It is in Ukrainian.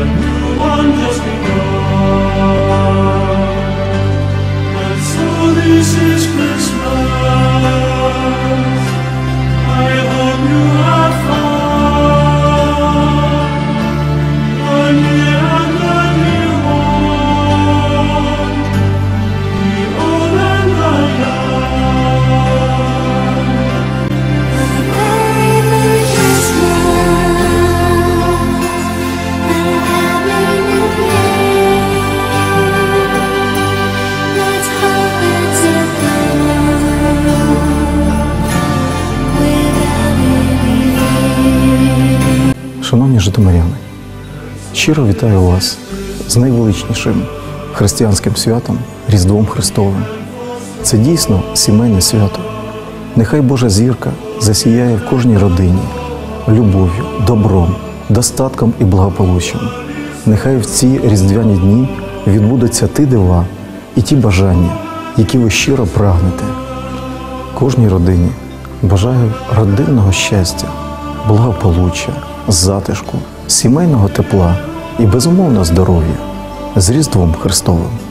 a new one just begun. Шановні житомиряни, щиро вітаю вас з найвеличнішим християнським святом Різдвом Христовим. Це дійсно сімейне свято. Нехай Божа зірка засіяє в кожній родині любов'ю, добром, достатком і благополуччям. Нехай в ці різдвяні дні відбудуться ті дива і ті бажання, які ви щиро прагнете. Кожній родині бажаю родинного щастя, благополуччя, затишку, сімейного тепла і безумовно здоров'я з Різдвом Христовим.